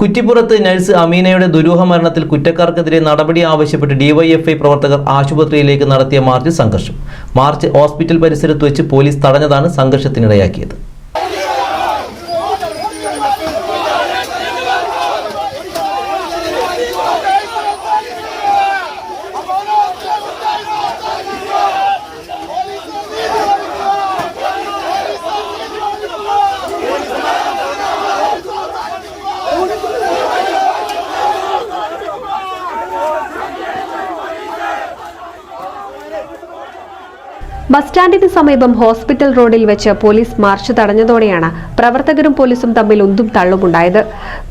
കുറ്റിപ്പുറത്ത് nurse അമീനയുടെ ദുരൂഹ മരണത്തിൽ കുറ്റക്കാർക്കെതിരെ നടപടി ആവശ്യപ്പെട്ട് ഡിവൈഎഫ്ഐ പ്രവർത്തകർ ആശുപത്രിയിലേക്ക് നടത്തിയ മാർച്ച് സംഘർഷം. മാർച്ച് ഹോസ്പിറ്റൽ പരിസരത്ത് വെച്ച് പോലീസ് തടഞ്ഞതാണ് സംഘർഷത്തിനിടയാക്കിയത്. ബസ് സ്റ്റാൻഡിന് സമീപം ഹോസ്പിറ്റൽ റോഡിൽ വെച്ച് പോലീസ് മാർച്ച് തടഞ്ഞതോടെയാണ് പ്രവർത്തകരും പോലീസും തമ്മിൽ ഒന്നും തള്ളുമുണ്ടായത്.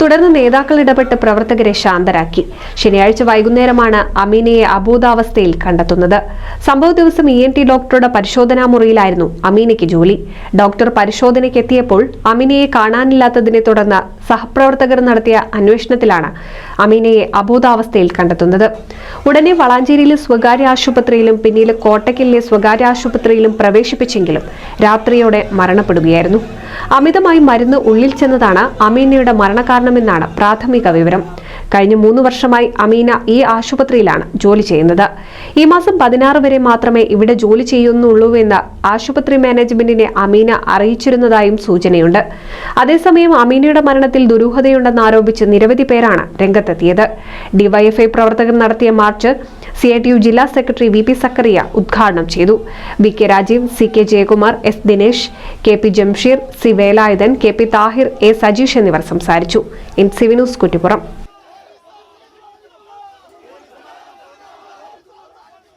തുടർന്ന് നേതാക്കൾ ഇടപെട്ട് പ്രവർത്തകരെ ശാന്തരാക്കി. ശനിയാഴ്ച വൈകുന്നേരമാണ് അമീനയെ അബോധാവസ്ഥയിൽ കണ്ടെത്തുന്നത്. സംഭവ ദിവസം ഇ എൻ ടി ഡോക്ടറുടെ പരിശോധനാ മുറിയിലായിരുന്നു അമീനയ്ക്ക് ജോലി. ഡോക്ടർ പരിശോധനയ്ക്കെത്തിയപ്പോൾ അമീനയെ കാണാനില്ലാത്തതിനെ തുടർന്ന് സഹപ്രവർത്തകർ നടത്തിയ അന്വേഷണത്തിലാണ് അമീനയെ അബോധാവസ്ഥയിൽ കണ്ടെത്തുന്നത്. ഉടനെ വളാഞ്ചേരിയിലെ സ്വകാര്യ ആശുപത്രിയിലും പിന്നീട് കോട്ടയ്ക്കലിലെ സ്വകാര്യ ആശുപത്രിയിലും പ്രവേശിപ്പിച്ചെങ്കിലും രാത്രിയോടെ മരണപ്പെടുകയായിരുന്നു. അമിതമായി മരുന്ന് ഉള്ളിൽ ചെന്നതാണ് അമീനയുടെ മരണകാരണമെന്നാണ് പ്രാഥമിക വിവരം. കഴിഞ്ഞ മൂന്ന് വർഷമായി അമീന ഈ ആശുപത്രിയിലാണ് ജോലി ചെയ്യുന്നത്. ഈ മാസം പതിനാറ് വരെ മാത്രമേ ഇവിടെ ജോലി ചെയ്യുന്നുള്ളൂവെന്ന് ആശുപത്രി മാനേജ്മെന്റിനെ അമീന അറിയിച്ചിരുന്നതായും സൂചനയുണ്ട്. അതേസമയം അമീനയുടെ മരണത്തിൽ ദുരൂഹതയുണ്ടെന്ന് ആരോപിച്ച് നിരവധി പേരാണ് രംഗത്തെത്തിയത്. ഡിവൈഎഫ്ഐ പ്രവർത്തകർ നടത്തിയ march C I T U ജില്ലാ സെക്രട്ടറി വി പി സക്കറിയ ഉദ്ഘാടനം ചെയ്തു. V K Rajeev C K Jayakumar S Dinesh K P Jamsheer C Velayudhan K P Thahir A Sajeesh എന്നിവർ സംസാരിച്ചു. N C V news Kuttippuram.